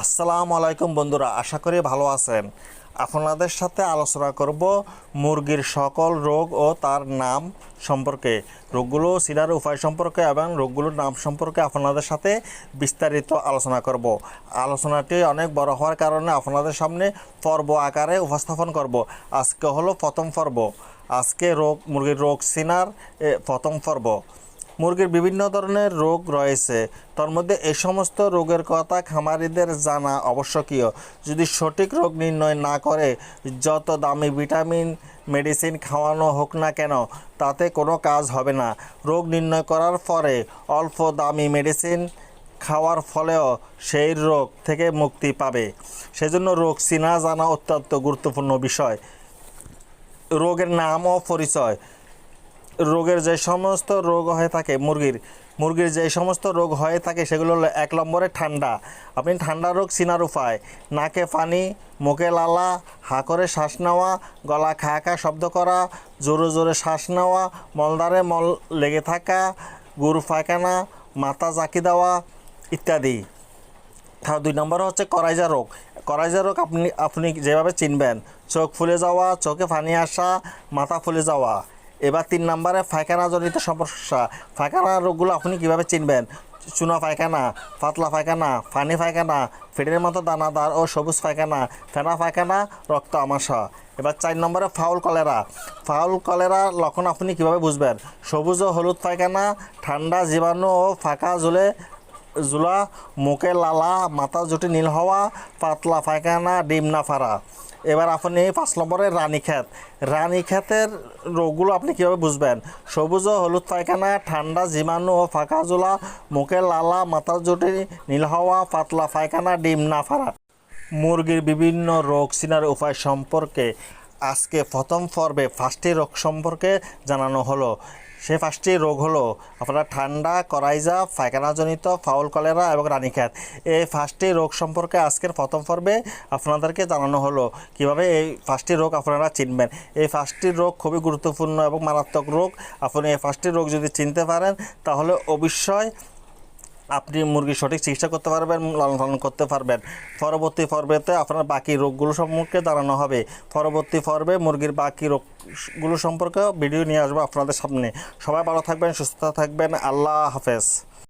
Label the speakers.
Speaker 1: আসসালামু আলাইকুম বন্ধুরা আশা করি ভালো আছেন। আপনাদের সাথে আলোচনা করব মুরগির সকল রোগ ও তার নাম সম্পর্কে। রোগগুলো চিনার উপায় সম্পর্কে এবং রোগগুলোর নাম সম্পর্কে আপনাদের সাথে বিস্তারিত আলোচনা করব। আলোচনাটি অনেক বড় হওয়ার কারণে আপনাদের সামনে পর্ব আকারে উপস্থাপন করব। আজকে হলো প্রথম পর্ব। আজকে রোগ মুরগির রোগ চিনার এ, প্রথম পর্ব। মুরগির বিভিন্ন ধরনের রোগ রয়েছে। তার মধ্যে এই সমস্ত রোগের কথা খামারিদের জানা আবশ্যকীয়। যদি সঠিক রোগ নির্ণয় না করে, যত দামি ভিটামিন, মেডিসিন খাওয়ানো হোক না কেন, তাতে কোনো কাজ হবে না। রোগ নির্ণয় করার পরে অল্প দামি মেডিসিন খাওয়ার ফলেও সেই রোগ থেকে মুক্তি পাবে। সেজন্য রোগ চিনা জানা অত্যন্ত গুরুত্বপূর্ণ বিষয়। রোগের নাম ও পরিচয়। রোগের যে সমস্ত রোগ হয়ে থাকে, মুরগির মুরগির যে সমস্ত রোগ হয়ে থাকে, সেগুলো হলো এক নম্বরে ঠান্ডা। আপনি ঠান্ডা রোগ চিনার উপায়, নাকে পানি, মুখে লালা, হা করে শ্বাস নেওয়া, গলা খা খা শব্দ করা, জোরে জোরে শ্বাস নেওয়া মলদারে মল লেগে থাকা গুরু পায়খানা মাথা জাকি দেওয়া ইত্যাদি। তার দুই নম্বর হচ্ছে করাইজা রোগ। করাইজা রোগ আপনি আপনি যেভাবে চিনবেন, চোখ ফুলে যাওয়া, চোখে পানি আসা, মাথা ফুলে যাওয়া। এবার তিন নম্বরে পায়খানাজনিত সমস্যা। ফায়খানা রোগগুলো আপনি কীভাবে চিনবেন? চুনা পায়খানা পাতলা পায়খানা ফানি পায়খানা ফেটের মতো দানাদার ও সবুজ পায়খানা ফেনা পায়খানা রক্ত আমাশা এবার চার নম্বরে ফাউল কলেরা। ফাউল কলেরা লক্ষণ আপনি কীভাবে বুঝবেন? সবুজ ও হলুদ পায়খানা ঠান্ডা, জীবাণু ও ফাঁকা জুলে জুলা মুখে লালা মাথা জুটি নীল হওয়া পাতলা পায়খানা, ডিম না ফাড়া এবার আপনি পাঁচ নম্বরে রানীক্ষেত রানীক্ষেতের রোগগুলো আপনি কীভাবে বুঝবেন সবুজ ও হলুদ পায়খানা ঠান্ডা জীবাণু ও ফাঁকা জোলা মুখে লালা মাথা জুটি নীল হওয়া পাতলা পায়খানা, ডিম না ফাড়া মুরগির বিভিন্ন রোগ চিনার উপায় সম্পর্কে আজকে প্রথম পর্বে ফার্স্টটি রোগ সম্পর্কে জানানো হলো। সে পাঁচটি রোগ হলো আপনার ঠান্ডা, করাইজা, পায়খানাজনিত, ফাউল কলেরা এবং রানীক্ষেত। এই পাঁচটি রোগ সম্পর্কে আজকের প্রথম পর্বে আপনাদেরকে জানানো হলো কীভাবে এই পাঁচটি রোগ আপনারা চিনবেন। এই পাঁচটি রোগ খুবই গুরুত্বপূর্ণ এবং মারাত্মক রোগ। আপনি এই পাঁচটি রোগ যদি চিনতে পারেন, তাহলে অবশ্যই আপনি মুরগির সঠিক চিকিৎসা করতে পারবেন, লালন পালন করতে পারবেন। পরবর্তী পর্বেতে আপনার বাকি রোগগুলো সম্পর্কে দাঁড়ানো হবে। পরবর্তী পর্বে মুরগির বাকি রোগগুলো সম্পর্কে ভিডিও নিয়ে আসব আপনাদের সামনে। সবাই ভালো থাকবেন, সুস্থ থাকবেন। আল্লাহ হাফেজ।